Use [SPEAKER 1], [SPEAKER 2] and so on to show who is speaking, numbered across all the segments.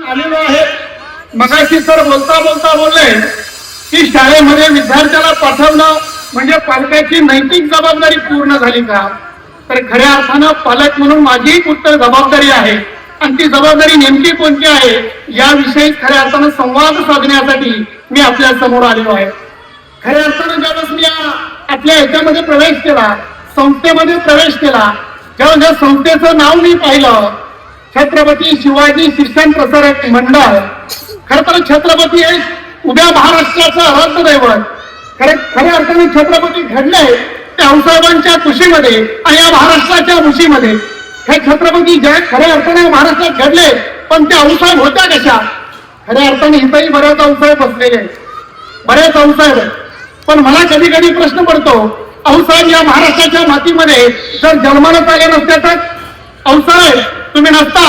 [SPEAKER 1] आलेलो आहे. मगाशी सर बोलता बोलता बोलले की शाळेमध्ये विद्यार्थ्याला पाठवणं म्हणजे पालकाची नैतिक जबाबदारी पूर्ण झाली का? तर खऱ्या अर्थानं पालक म्हणून माझी उत्तर जबाबदारी आहे. आणि ती जबाबदारी नेमकी कोणती आहे? याविषयी खऱ्या अर्थानं संवाद साधण्यासाठी मी आपल्यासमोर आलेलो आहे. खऱ्या अर्थानं ज्यावेळेस मी आपल्या ह्याच्यामध्ये प्रवेश केला संस्थेमध्ये प्रवेश केला जेव्हा ज्या संस्थेचं नाव मी पाहिलं छत्रपती शिवाजी शिक्षण प्रसारक मंडळ खर तर छत्रपती एक उद्या महाराष्ट्राचं रद्द दैवत. खरे खऱ्या अर्थाने छत्रपती घडले ते आऊसाहेबांच्या कुशीमध्ये आणि या महाराष्ट्राच्या ऋषीमध्ये. हे छत्रपती जे खऱ्या अर्थाने महाराष्ट्रात घडले पण ते आऊसाहेब होत्या कशा? खऱ्या अर्थाने इथंही बऱ्याच आऊसाहेब बसलेले आहेत. बऱ्याच आऊसाहेब आहेत. पण मला कधी कधी प्रश्न पडतो आऊसाहेब या महाराष्ट्राच्या मातीमध्ये जर जन्माला आले नसत्या तर? आऊसाहेब तुम्ही नसता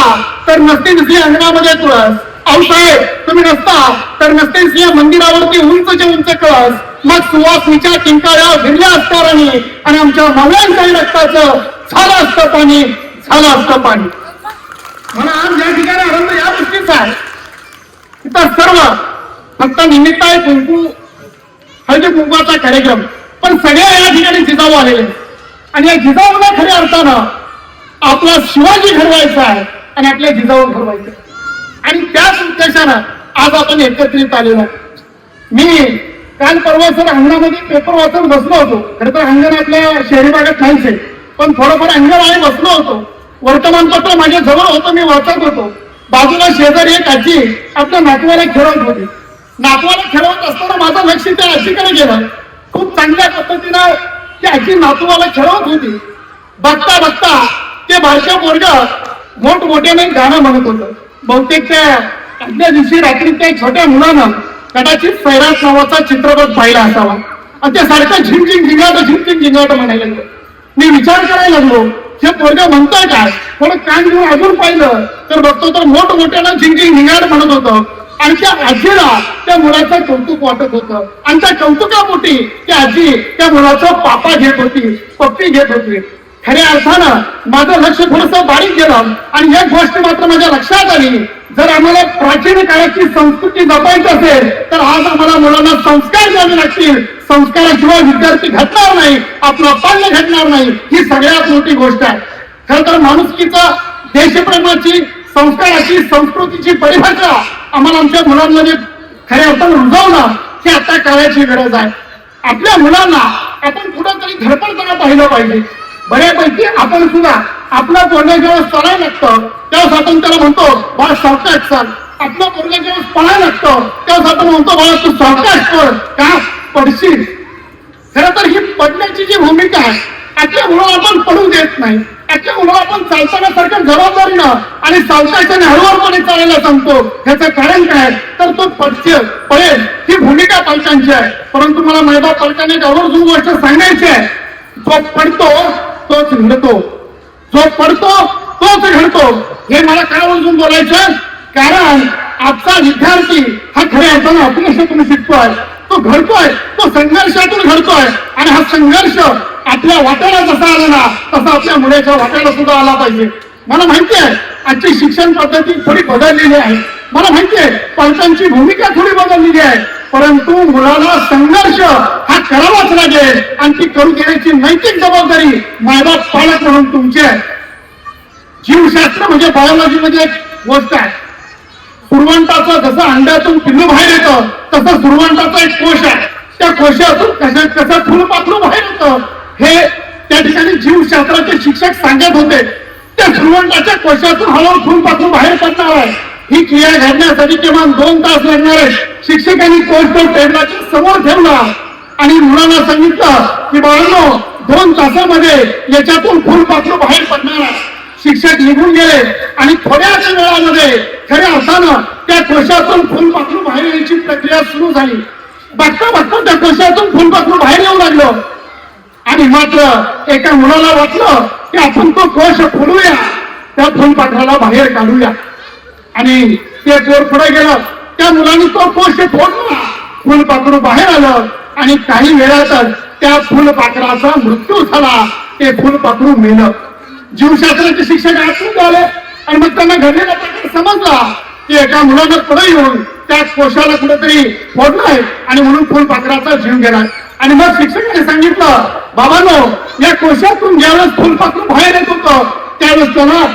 [SPEAKER 1] तर नसते दिसली अंगणामध्ये तुळस. आऊसाहेब तुम्ही नसता तर नसते दिसली मंदिरावरती उंचचे उंच कळस. मग सुवासनीच्या किंकाळ्या भिरल्या असताराने आणि आणि आमच्या नवऱ्यांच्याही रक्ताचं झालं असतं पाणी झालं असतं पाणी. म्हणा आज या ठिकाणी आनंद या गोष्टीचा आहे. इथं सर्व फक्त निमित्त आहे कुंकू हळदी कुंकवाचा कार्यक्रम. पण सगळ्या या ठिकाणी जिजाऊ आलेले. आणि या जिजाऊला खऱ्या अर्थानं आपला शिवाजी घडवायचा आहे आणि आपल्या जिजाऊ घडवायचं आणि त्याच उद्देशानं आज आपण एकत्रित आलेलो मी काल परवा सर अंगणामध्ये पेपर वाचून बसलो होतो. खरं तर अंगण आपल्या शहरी भागात नाहीच आहे. पण थोडंफार अंगण आहे बसलो होतो. वर्तमानपत्र माझ्या जवळ होतं मी वाचत होतो. बाजूला शेजारी एक आजी आपल्या नातवाला खेळवत होती. नातवाला खेळवत असताना माझं लक्ष त्या आजीकडे गेलं. खूप चांगल्या पद्धतीनं ती आजी नातवाला खेळवत होती. बघता बघता ते बारक्या वर्ग मोठमोठ्याने गाणं म्हणत होतं. बहुतेक त्या आदल्या दिवशी रात्री त्या छोट्या मुलानं कदाचित सैराज नावाचा चित्रपट पाहिला असावा. आणि ते सारखं झिमझिम झिंगाट झिमझिम झिंगाट म्हणायला लागलं. मी विचार करायला लागलो हे पोरग म्हणताय काय पण कान घेऊन अजून पाहिलं. तर बघतो तर मोठमोठ्यानं झिंगझिंग झिंगाट म्हणत होतं. आणि त्या आजीला त्या मुलाचं कौतुक वाटत होतं. आणि त्या कौतुकापोटी त्या आजी त्या मुलाचं पापा घेत होती पप्पी घेत होती. खऱ्या अर्थानं माझं लक्ष थोडस बारीक गेलं आणि एक गोष्ट मात्र माझ्या लक्षात आली. जर आम्हाला प्राचीन काळाची संस्कृती जपायची असेल तर आज आम्हाला मुलांना संस्कार द्यावे लागतील. संस्काराशिवाय विद्यार्थी घडणार नाही आपलं पाल्य घडणार नाही. ही सगळ्यात मोठी गोष्ट आहे. खर तर माणुसकीचा देशप्रेमाची संस्काराची संस्कृतीची परिभाषा आम्हाला आमच्या मुलांमध्ये खऱ्या अर्थानं रुजवणं ही आता काळाची गरज आहे. आपल्या मुलांना आपण कुठंतरी धडपडताना पाहिलं पाहिजे. बऱ्यापैकी आपण सुद्धा आपलं पोरगा जेव्हा चढायला लागतं तेव्हा आपण त्याला म्हणतो बाळा सावकाश सर आपलं पोरगा जेव्हा पळायला लागतो तेव्हा आपण म्हणतो बाळा तू सावकाश पड का? पडशील. खर तर ही पडण्याची जी भूमिका आहे आपल्या मुलं आपण पडू देत नाही. आपल्या मुलं आपण चालताना सारखं जबाबदारीनं आणि सावकाशाने हळूहळपणे चालायला सांगतो. ह्याचं कारण काय? तर तो पडचे पळेल. ही भूमिका पालकांची आहे. परंतु मला मैदा पालकांनी एक आवर्जून गोष्ट सांगायची आहे. जो पडतो तोच घडतो. जो पडतो तोच घडतो. हे मला काय आवर्जून बोलायचं? कारण आजचा विद्यार्थी हा खऱ्या अर्थानं अपयशातून शिकतोय. तो घडतोय तो संघर्षातून घडतोय. आणि हा संघर्ष आपल्या वाट्याला जसा आला ना तसा आपल्या मुलाच्या वाट्याला सुद्धा आला पाहिजे. मला माहिती आहे आजची शिक्षण पद्धती थोडी बदललेली आहे. मला माहिती आहे पालकांची भूमिका थोडी बदललेली आहे. परंतु मुलाला संघर्ष हा करावाच लागेल. आणि ती करू देण्याची नैतिक जबाबदारी माझा पालक म्हणून तुमची आहे. जीवशास्त्र म्हणजे बायोलॉजी मध्ये एक गोष्ट आहे. सुरवंटाचं जसं अंड्यातून पिल्लू बाहेर येतं तसं सुरवंटाचा एक कोश आहे. त्या कोशातून कशा कसं फुलपाखरू बाहेर येतं हे त्या ठिकाणी जीवशास्त्राचे शिक्षक सांगत होते. त्या सुरवंटाच्या कोशातून हळूहळू फुलपाखरू बाहेर पडणार आहे ही क्रिया घडण्यासाठी किमान दोन तास लागणार शिक्षकांनी कोश तो टेबलाच्या समोर ठेवला. आणि मुलांना सांगितलं की बाळांनो दोन तासामध्ये याच्यातून फुलपाखरू बाहेर पडणार शिक्षक निघून गेले आणि थोड्याच वेळामध्ये खऱ्या अर्थानं त्या कोशातून फुलपाखरू बाहेर यायची प्रक्रिया सुरू झाली. बघता बघता त्या कोशातून फुलपाखरू बाहेर येऊ लागलं. आणि मात्र एका मुलाला वाटलं की आपण तो कोश फुलूया. त्या फुलपाखराला बाहेर काढूया. आणि ते चोर पुढे गेलं. त्या मुलांनी तो कोश फोडला. फुलपाखरू बाहेर आलं आणि काही वेळातच त्या फुलपाखराचा मृत्यू झाला. ते फुलपाखरू मेलं. जीवशास्त्राचे शिक्षक आतून झाले आणि मग त्यांना घडलेला प्रकार समजला की एका मुलानं पुढे येऊन त्या कोशाला कुठेतरी फोडलाय आणि म्हणून फुलपाखराचा जीव गेलाय. आणि मग शिक्षकाने सांगितलं बाबानो या कोशातून ज्यावेळेस फुलपाखरू बाहेर येत होतं त्यावेळेस त्याला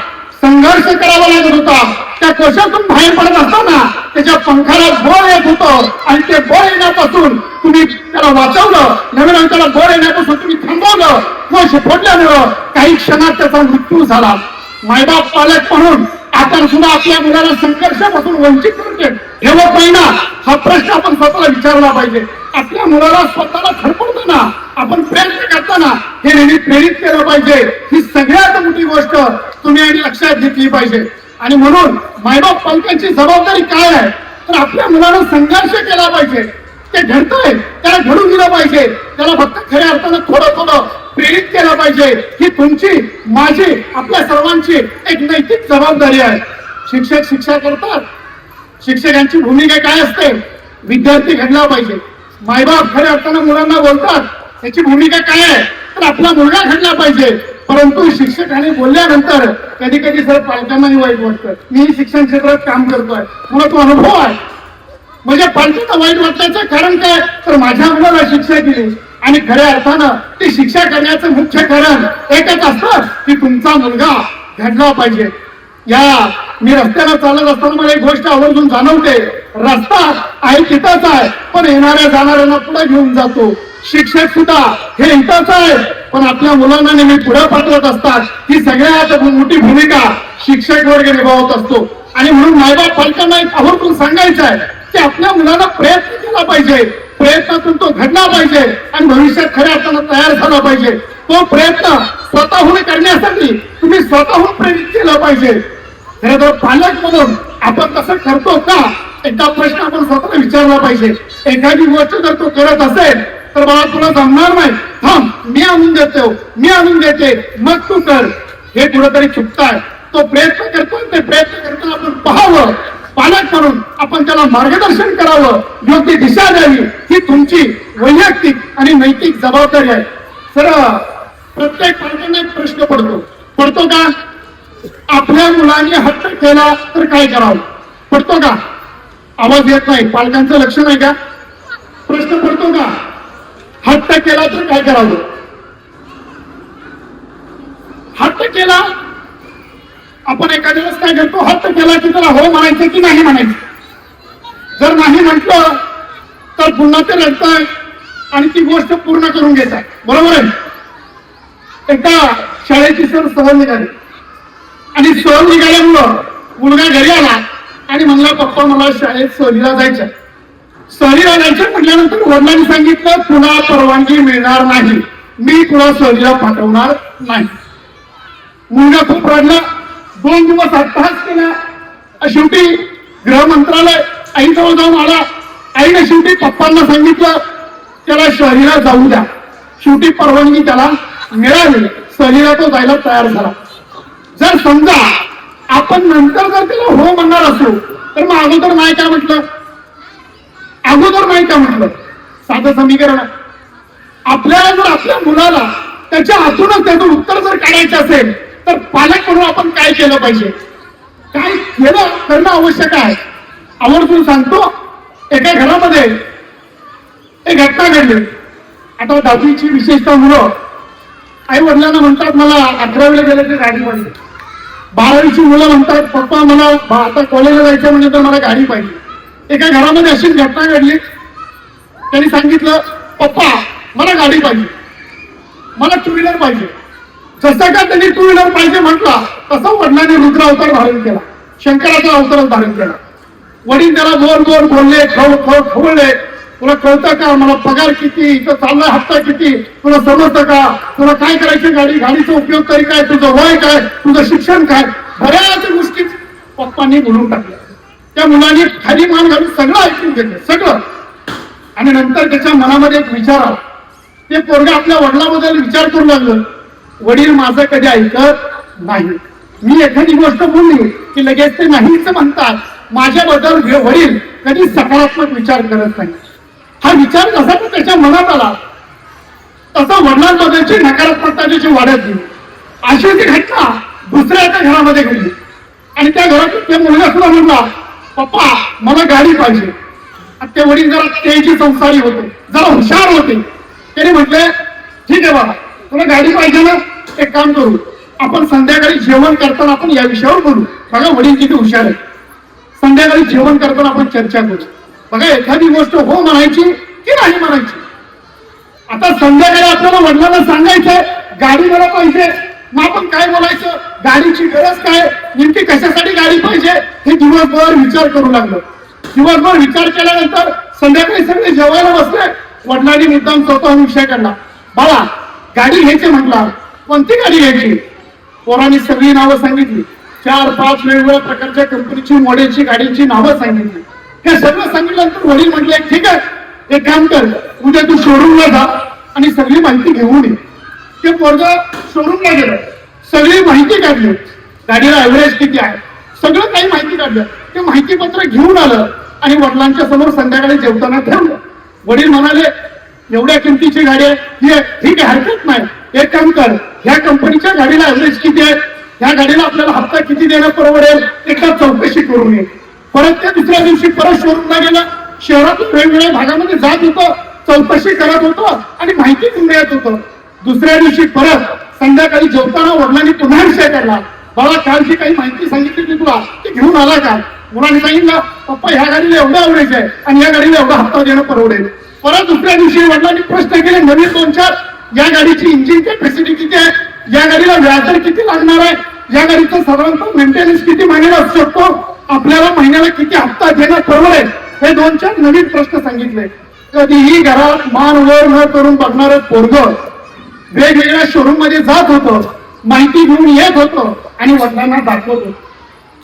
[SPEAKER 1] संघर्ष करावा लागत होता. त्या कोशातून बाहेर पडत असताना त्याच्या पंखाला गोळ येत होतं. आणि ते गोळ येण्यापासून तुम्ही त्याला वाचवलं. नवीन त्याला गोळ येण्यापासून तुम्ही थांबवलं. कोश फोडल्यामुळं काही क्षणात त्याचा मृत्यू झाला. मायबाप पालक म्हणून आपण सुद्धा आपल्या मुलाला संघर्षापासून वंचित करते ठेवत नाही ना हा प्रश्न आपण स्वतःला विचारला पाहिजे. आपल्या मुलाला स्वतःला खडपडताना आपण प्रयत्न करताना हे नेहमी प्रेरित केलं पाहिजे. ही सगळ्यात मोठी गोष्ट तुम्ही आणि लक्षात घेतली पाहिजे. आणि म्हणून मायबाप पालकांची जबाबदारी काय आहे? तर आपल्या मुलाला संघर्ष केला पाहिजे. ते घडतंय त्याला घडून दिलं पाहिजे. त्याला फक्त खऱ्या अर्थानं थोडं थोडं प्रेरित केलं पाहिजे. ही तुमची माझी आपल्या सर्वांची एक नैतिक जबाबदारी आहे. शिक्षक शिक्षा करतात. शिक्षकांची भूमिका काय असते? विद्यार्थी घडला पाहिजे. मायबाप खरे असताना मुलांना बोलतात त्याची भूमिका काय आहे? तर आपला मुलगा घडला पाहिजे. परंतु शिक्षकाने बोलल्यानंतर कधी कधी सर पालकांनाही वाईट वाटतं. मी शिक्षण क्षेत्रात काम करतोय. मला तो अनुभव आहे. म्हणजे पालकांना वाईट वाटण्याचं कारण काय? तर माझ्या मुलाला शिक्षा दिली. आणि खऱ्या अर्थानं ती शिक्षा करण्याचं मुख्य कारण एकच असतं की तुमचा मुलगा घडला पाहिजे. या मी रस्त्याला चालत असताना मला एक गोष्ट आवर्जून जाणवते. रस्ता आहे हिताचा आहे पण येणाऱ्या जाणाऱ्यांना पुढे घेऊन जातो. शिक्षक सुद्धा हे हिताचं आहे पण आपल्या मुलांना नेहमी पुढे पाठवत असतात. ही सगळ्यात मोठी भूमिका शिक्षक वर्ग निभावत असतो. आणि म्हणून मायबाप पालकांना एक आवर्जून सांगायचं आहे की आपल्या मुलांना प्रयत्न केला पाहिजे. प्रयत्नातून तो घडला पाहिजे आणि भविष्यात खऱ्या अर्थानं तयार झाला पाहिजे. तो प्रयत्न स्वतःहून करण्यासाठी तुम्ही स्वतःहून प्रेरित केला पाहिजे. खरं तर पालक म्हणून आपण तसं करतो का? एकदा प्रश्न आपण स्वतःला विचारला पाहिजे. एखादी गोष्ट जर तो करत असेल तर मला तुला जमणार नाही. थांब मी आणून देतो. मी आणून देते. मग तू कर. हे कुठेतरी चुकताय. तो प्रयत्न करतो ते प्रयत्न करताना आपण पाहावं. पालक म्हणून आपण त्याला मार्गदर्शन करावं. योग्य दिशा द्यावी. ही तुमची वैयक्तिक आणि नैतिक जबाबदारी आहे. सर प्रत्येक पालकांना एक प्रश्न पडतो. पडतो का? आपल्या मुलांनी हट्ट केला तर काय करावं? पडतो का? आवाज येत नाही. पालकांचं लक्ष नाही का? प्रश्न पडतो का? हट्ट केला तर काय करावं? हट्ट केला? आपण एखाद्या वेळेस काय करतो? हट्ट केला की त्याला हो म्हणायचं की नाही म्हणायचं? जर नाही म्हटलं तर पुन्हा ते रडताय आणि ती गोष्ट पूर्ण करून घेत आहे बरोबर आहे? एका शाळेची सर सहल निघाली. आणि सहल निघाल्यामुळं मुलगा घरी आला आणि म्हणला पप्पा मला शाळेत सहलीला जायचं सहलीला जायचं म्हटल्यानंतर वडिलांनी सांगितलं तुला परवानगी मिळणार नाही. मी तुला सहलीला पाठवणार नाही. मुलगा खूप रडला. दोन दिवस अट्टहास केला. शेवटी गृह मंत्रालय आईजवळ जाऊन आला. आईने शेवटी पप्पांना सांगितलं त्याला शहरीला जाऊ द्या. शेवटी परवानगी त्याला मिळाली. शहरीला तो जायला तयार झाला. जर समजा आपण नंतर जर त्याला हो म्हणणार असू तर मग अगोदर नाही काय म्हटलं? अगोदर नाही काय म्हटलं? साधं समीकरण आपल्याला जर आपल्या मुलाला त्याच्या हातूनच त्याचं उत्तर जर काढायचं असेल तर पालक म्हणून आपण काय केलं पाहिजे? काय केलं करणं आवश्यक आहे? आवर्जून सांगतो एका घरामध्ये एक घटना घडली. आता दहावीची विशेषतः मुलं आई वडिलांना म्हणतात मला अकरावीला गेले ते गाडी पाहिजे बारावीची मुलं म्हणतात पप्पा मला आता कॉलेजला जायचं म्हणजे तर मला गाडी पाहिजे. एका घरामध्ये अशी घटना घडली. त्यांनी सांगितलं पप्पा मला गाडी पाहिजे. मला टू व्हीलर पाहिजे. जसं का त्यांनी टू व्हीलर पाहिजे म्हटला तसं वडिलांनी रुद्र अवतार धारण केला. शंकराचा अवतार धारण केला. वडील त्याला गोर गोर बोलले खव खव खवळले तुला कळतं का मला पगार किती इथं चाललाय हप्ता किती? तुला समजतं का? तुला काय करायची गाडी? गाडीचा उपयोग तरी काय? तुझं वय काय? तुझं शिक्षण काय? बऱ्याच गोष्टी पप्पांनी बोलून टाकल्या. त्या मुलाने खाली मान घालून सगळं ऐकून घेतलं सगळं. आणि नंतर त्याच्या मनामध्ये एक विचार आला. ते पोरग आपल्या वडिलाबद्दल विचार करू लागलं. वडील माझं कधी ऐकत नाही. मी एखादी गोष्ट बोलली की लगेच ते नाहीच म्हणतात. माझ्याबद्दल वडील कधी सकारात्मक विचार करत नाही हा विचार जसा तो त्याच्या मनात आला? तसा वडिलांबद्दलची नकारात्मकता त्याची वाढत गेली अशी ती घटना दुसऱ्या एका घरामध्ये घडली. आणि त्या घरात त्या मुलगा सुद्धा म्हणला पप्पा मला गाडी पाहिजे. आणि ते वडील जरा त्याची संसारी होते जरा हुशार होते. त्याने म्हटले ठीक आहे बाबा तुला गाडी पाहिजे ना? एक काम करू आपण संध्याकाळी जेवण करताना आपण या विषयावर बोलू. बघा वडील किती हुशार आहे संध्याकाळी जेवण करताना आपण चर्चा करू. बघा एखादी गोष्ट हो म्हणायची की नाही म्हणायची. आता संध्याकाळी आपल्याला वडिलांना सांगायचंय गाडी मला पाहिजे. मग आपण काय बोलायचं? गाडीची गरज काय? नेमकी कशासाठी गाडी पाहिजे? हे दिवसभर विचार करू लागलो. दिवसभर विचार केल्यानंतर संध्याकाळी सगळे जेवायला बसले. वडिलांनी मुद्दाम स्वतःहून विषय काढला. बाळा गाडी घ्यायची म्हटलं. कोणती गाडी घ्यायची? पोरांनी सगळी नावं सांगितली. चार पाच वेगवेगळ्या प्रकारच्या कंपनीची मॉडेलची गाडीची नावं सांगितली. हे सगळं सांगितल्यानंतर वडील म्हटले ठीक आहे एक काम कर उद्या तू शोरूमला जा आणि सगळी माहिती घेऊन ये. ते पोरग शोरूमला गेलं. सगळी माहिती काढली. गाडीला ऍव्हरेज किती आहे? सगळं काही माहिती काढलं. ते माहिती पत्र घेऊन आलं आणि वडिलांच्या समोर संध्याकाळी जेवताना ठेवलं. वडील म्हणाले एवढ्या किमतीची गाडी आहे. आहे. ठीक आहे हरकत नाही. एक काम कर ह्या कंपनीच्या गाडीला ऍव्हरेज किती आहे? ह्या गाडीला आपल्याला हप्ता किती देणं परवडेल? एकदा चौकशी करून ये. परत त्या दुसऱ्या दिवशी परत शोरूमला गेला. शहरातून वेगवेगळ्या भागामध्ये जात होतो. चौकशी करत होतो आणि माहिती घेऊन येत दुसऱ्या दिवशी परत संध्याकाळी जेवताना वडिलांनी पुन्हा विषय काढला. बाबा काल जी काही माहिती सांगितली ती तुला ती घेऊन आला का? मुलाने सांगितलं पप्पा ह्या गाडीला एवढा आवडायचं आहे आणि या गाडीला एवढा हप्ता देणं परवडेल. परत दुसऱ्या दिवशी वडिलांनी प्रश्न केले नवीन दोन चार या गाडीची इंजिन कॅपॅसिटी किती आहे? या गाडीला व्याजदर किती लागणार आहे? या गाडीचा साधारणतः मेंटेनन्स किती महिन्याला असू शकतो? आपल्याला महिन्याला किती हप्ता देणं परवडेल हे दोन चार नवीन प्रश्न सांगितले. कधीही घरात मान वर न करून बघणार पोरग वेगवेगळ्या शोरूममध्ये जात होतं माहिती घेऊन येत होतं आणि वडिलांना दाखवत होत.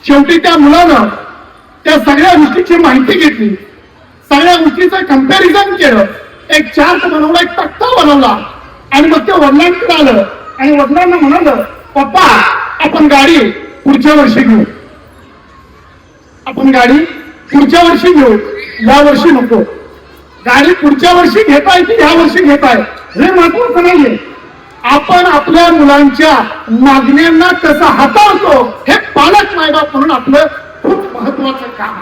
[SPEAKER 1] शेवटी त्या मुलानं त्या सगळ्या गोष्टीची माहिती घेतली. सगळ्या गोष्टीचं कंपॅरिझन केलं. एक चार्ट बनवला एक तक्ता बनवला. आणि मग ते वडिलांकडे आलं आणि वडिलांना म्हणालं पप्पा आपण गाडी पुढच्या वर्षी घेऊ. आपण गाडी पुढच्या वर्षी घेऊ. या वर्षी नको. गाडी पुढच्या वर्षी घेताय की ह्या वर्षी घेताय हे महत्वाचं नाहीये. आपण आपल्या मुलांच्या मागण्यांना कसं हाताळतो हे पालक मायबाप म्हणून आपलं खूप महत्वाचं काम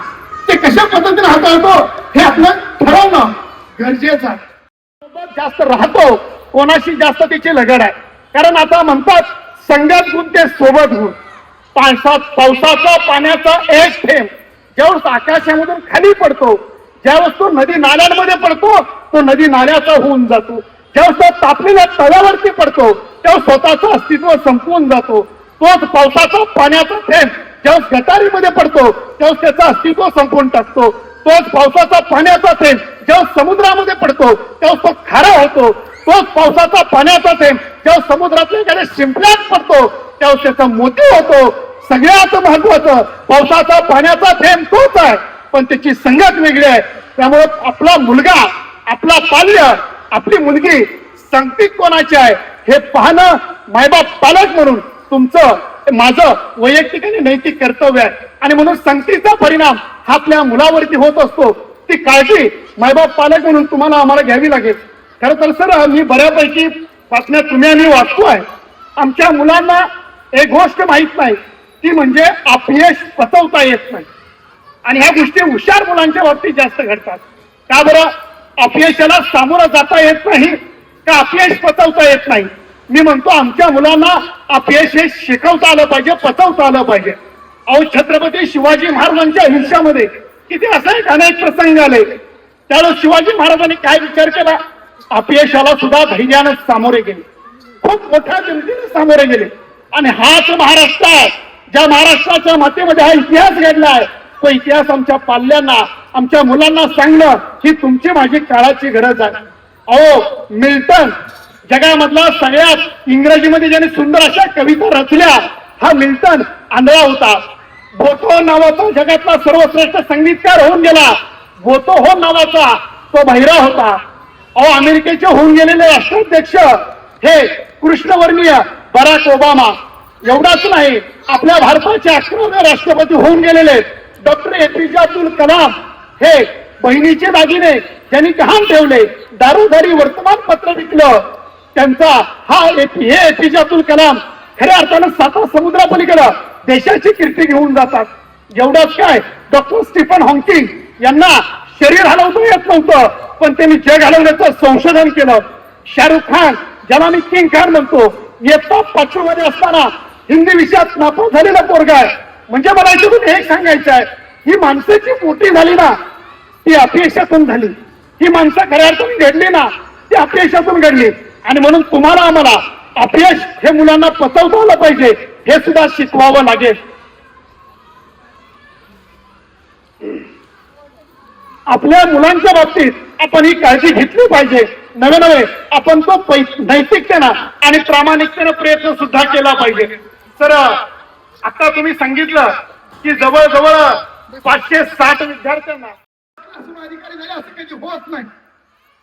[SPEAKER 1] ते कशा पद्धतीने हाताळतो हे आपलं ठरवणं गरजेचं आहे. जास्त राहतो कोणाशी जास्त तिची लगड आहे. कारण आता म्हणतात संगत गुण ते सोबत गुण पावसात पावसाचा पाण्याचा एक थेंब. ज्यावेळेस आकाशामधून खाली पडतो ज्यावेळेस तो नदी नाल्यांमध्ये पडतो तो नदी नाल्याचा होऊन जातो. ज्यावेळेस तो तापलेल्या तळ्यावरती पडतो त्यावेळेस स्वतःचं अस्तित्व संपवून जातो. तोच पावसाचा पाण्याचा थेंब. ज्यावेळेस गटारीमध्ये पडतो त्यावेळेस त्याचं अस्तित्व संपवून टाकतो. तोच पावसाचा पाण्याचा थेंब. जेव्हा समुद्रामध्ये पडतो तेव्हा तो खारा होतो. तोच पावसाचा पाण्याचा थेंब जेव्हा समुद्रातल्या एखाद्या शिंपल्यात पडतो तेव्हा त्याचा मोती होतो. सगळ्यात महत्वाचं पावसाचा पाण्याचा थेंब तोच आहे. पण त्याची संगत वेगळी आहे. त्यामुळे आपला मुलगा आपला पाल्य आपली मुलगी संगतीत कोणाची आहे हे पाहणं मायबाप पालक म्हणून तुमचं माझं वैयक्तिक आणि नैतिक कर्तव्य आहे. आणि म्हणून संगतीचा परिणाम हा आपल्या मुलावरती होत असतो. ती काळजी मायबाप पालक म्हणून तुम्हाला आम्हाला घ्यावी लागेल. खरं तर सर मी बऱ्यापैकी बातम्या तुम्ही आम्ही आहे. आमच्या मुलांना एक गोष्ट माहीत नाही ती म्हणजे अपयश पचवता येत नाही. आणि ह्या गोष्टी हुशार मुलांच्या बाबतीत जास्त घडतात. का बरं? अपयशाला सामोरं जाता येत नाही का अपयश पचवता येत नाही? मी म्हणतो आमच्या मुलांना अपयश हे शिकवता आलं पाहिजे पचवता आलं पाहिजे. अहो छत्रपती शिवाजी महाराजांच्या आयुष्यामध्ये किती असे एक अनेक प्रसंग आले. त्यावेळेस शिवाजी महाराजांनी काय विचार केला? अपयशाला सुद्धा धैर्यानं सामोरे गेले. खूप मोठ्या जनतेने सामोरे गेले. आणि हाच महाराष्ट्र ज्या महाराष्ट्राच्या मातेमध्ये हा इतिहास घडलाय तो इतिहास आमच्या पाल्यांना आमच्या मुलांना सांगणं ही तुमची माझी काळाची गरज आहे. अहो मिल्टन जगामधला सगळ्यात इंग्रजीमध्ये ज्याने सुंदर अशा कविता रचल्या हा मिल्टन आंधळा होता. बोतो नावाचा जगातला सर्वश्रेष्ठ संगीतकार होऊन गेला. बोतो हो नावाचा तो बहिरा होता. अहो अमेरिकेचे होऊन गेलेले राष्ट्राध्यक्ष हे कृष्णवर्णीय बराक ओबामा. एवढाच नाही आपल्या भारताचे अकरावे राष्ट्रपती होऊन गेलेले डॉक्टर एपीजे अब्दुल कलाम हे बहिणीचे दागिने त्यांनी गहाण ठेवले दारोदारी वर्तमानपत्र विकलं. त्यांचा हा एपी हे एपीजे अब्दुल कलाम खऱ्या अर्थानं साता समुद्रापलीकडं देशाची कीर्ती घेऊन जातात. एवढंच काय डॉक्टर स्टीफन हॉकिंग यांना शरीर हलवता येत नव्हतं. पण त्यांनी जग हलवण्याचं संशोधन केलं. शाहरुख खान ज्याला मी किंग खान म्हणतो इयत्ता पाचवीमध्ये असताना हिंदी विषयात नापास झालेला पोरगा आहे. म्हणजे मला याच्यातून हे सांगायचं आहे ही माणसाची मोठी झाली ना ती अपयशातून झाली. ही माणसं खऱ्या अर्थाने घडली ना ती अपयशातून घडली. आणि म्हणून तुम्हाला आम्हाला अपयश हे मुलांना पचवता आलं पाहिजे हे सुद्धा शिकवावं लागेल. आपल्या मुलांच्या बाबतीत आपण ही काळजी घेतली पाहिजे. नवे नवे आपण तो नैतिकतेनं आणि प्रामाणिकतेनं प्रयत्न सुद्धा केला पाहिजे. तर आता तुम्ही सांगितलं की जवळजवळ पाचशे साठ विद्यार्थ्यांना अधिकारी झाले असं कधी होत नाही.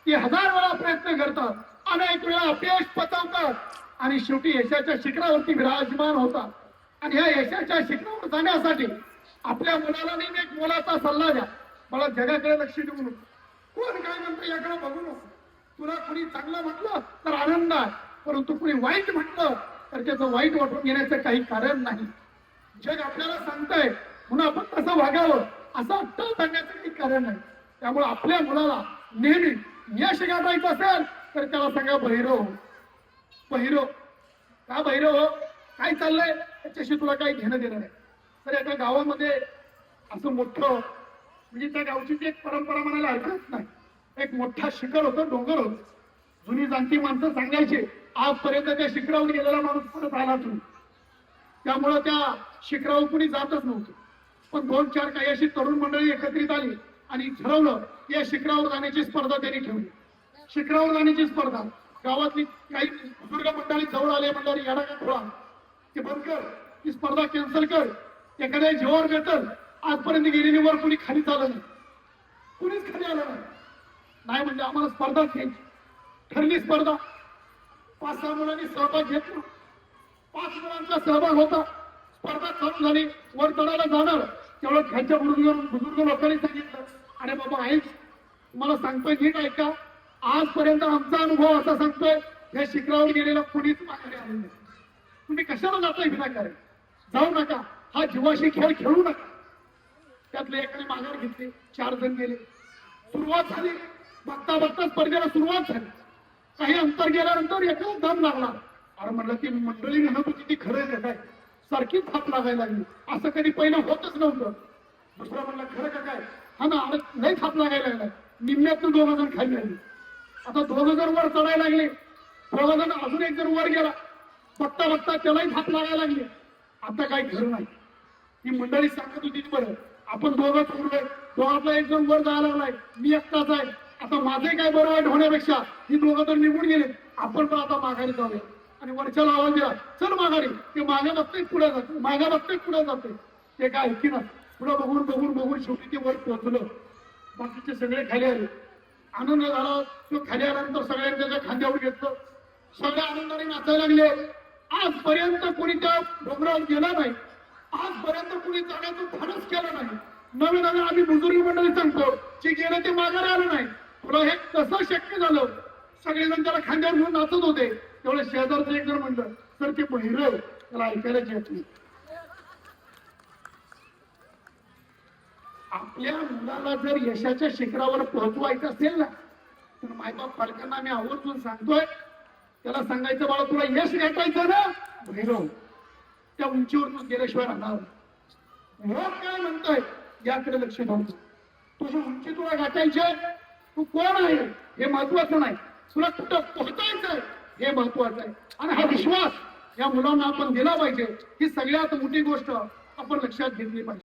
[SPEAKER 1] ती हजार वेळा प्रयत्न करतात. अनेक वेळा अपयश पचवतात. आणि शेवटी यशाच्या शिखरावरती विराजमान होतात. आणि ह्या यशाच्या शिखरावर जाण्यासाठी आपल्या मुलाला नेहमी एक मोलाचा सल्ला द्या. मला जगाकडे लक्ष देऊ नको. कोण काय म्हणतं याकडे बघू नको. तुला कुणी चांगलं म्हटलं तर आनंद आहे. परंतु कुणी वाईट म्हटलं तर त्याचं वाईट वाटून घेण्याचं काही कारण नाही. जग आपल्याला सांगतंय म्हणून आपण कसं वागावं. असं अट्टल सांगण्याचं काही कारण नाही. त्यामुळे आपल्या मुलाला नेहमी यश गाठायचं असेल तर त्याला सांगा भैरव. पहिरो का भैरव? काय चाललंय? त्याच्याशी तुला काही घेणं देणं नाही. तर एका गावामध्ये असं मोठं म्हणजे त्या गावची ती एक परंपरा म्हणायला हरकत नाही. एक मोठा शिखर होतं डोंगर होत. जुनी जाणती माणसं सांगायचे आजपर्यंत त्या शिखरावर गेलेला माणूस परत आला तुम्ही त्यामुळं त्या शिखरावर कुणी जातच नव्हतं. पण दोन चार काही अशी तरुण मंडळी एकत्रित आली आणि ठरवलं या शिखरावर जाण्याची स्पर्धा त्यांनी ठेवली. शिखरावर जाण्याची स्पर्धा. गावातली काही बुजुर्ग मंडळी जवळ आले मंडळी याडा का खोळा? ते बंद कर. ती स्पर्धा कॅन्सल कर. एखाद्या जेव्हा भेटल आजपर्यंत गेलेली वर कुणी खाली चाललं नाही. कुणीच खाली आलं नाही. म्हणजे आम्हाला स्पर्धा घ्यायची. ठरली स्पर्धा. पाच सहा मुलांनी सहभाग घेतला. पाच मुलांचा सहभाग होता. स्पर्धा चालू झाली. वर चढायला जाणार. तेवढं घ्यायच्या बुजुर्ग बुजुर्ग लोकांनी सांगितलं. अरे बाबा आहेच मला सांगतोय नीट ऐका आजपर्यंत आमचा अनुभव असा सांगतोय. या शिखरावर गेलेला कुणीच माघारी आले नाही. तुम्ही कशाला जाताय विनाकारण जाऊ नका. हा जीवाशी खेळ खेळू नका. त्यातले एकाने माघार घेतले चार जण गेले. सुरुवात झाली. बघता बघता स्पर्धेला सुरुवात झाली. काही अंतर गेल्यानंतर एका दम लागला. अरे म्हणलं ती मंडळी म्हणत होती ती खरं आहे काय? सारखी थाप लागायला लागली. असं कधी पहिलं होतच नव्हतं. दुसरा म्हणला खरं का काय? हा ना अरे नाही थाप लागायला लागला. निम्म्यातून दोन जण खाली लागले आता दोन जण वर चढायला लागले. दोन जण अजून एक जण वर गेला. बघता बघता त्यालाही थाप लागायला लागली. आता काही खरं नाही. ही मंडळी सांगत होती बरं. आपण दोघं सोडलोय दोघातला एक जण वर जायला लागलाय. मी एकटाच आहे. आता माझे काय बरं वाईट होण्यापेक्षा ही दोघं तर निघून गेले. आपण पण आता माघारी जाऊया. आणि वरच्याला आवाज दिला चल माघारी. ते मागे बघते पुढे जाते मागे बघते पुढे जाते ते काय ऐकी ना पुढे बघून बघून बघून शेवटी ते वर पोहोचलं. बाकीचे सगळे खाली आले. आनंद झाला. तो खाली आल्यानंतर सगळ्यांनी त्याच्या खांद्यावर घेतलं. सगळे आनंदाने नाचायला लागले. आजपर्यंत कोणी त्या डोंगरावर गेला नाही. आजपर्यंत कुणी जाण्याचं धाडस केलं नाही. नवीन नवीन आम्ही बुजुर्ग मंडळी सांगतो जे गेलं ते माघारी आलं नाही. तुला हे कसं शक्य झालं? सगळेजण त्याला खांद्यावर घेऊन नाचत होते. तेवढं शेजारचं एक जण म्हणलं तर ते बहिरव त्याला ऐकायला येत नाही. आपल्या मुलाला जर यशाच्या शिखरावर पोहोचवायचं असेल ना तर मायबाप पालकांना मी आवर्जून सांगतोय त्याला सांगायचं बाळा तुला यश गाठायचं ना? भैरव त्या उंचीवर गेल्याशिवाय राहणार नाही. काय म्हणतोय याकडे लक्ष ठेवतो तुझी उंची तुला गाठायची आहे? तू कोण आहे? हे महत्वाचं नाही. तुला कुठं पोहोचायचंय? हे महत्वाचं आहे. आणि हा विश्वास या मुलांना आपण दिला पाहिजे. ही सगळ्यात मोठी गोष्ट आपण लक्षात घेतली पाहिजे.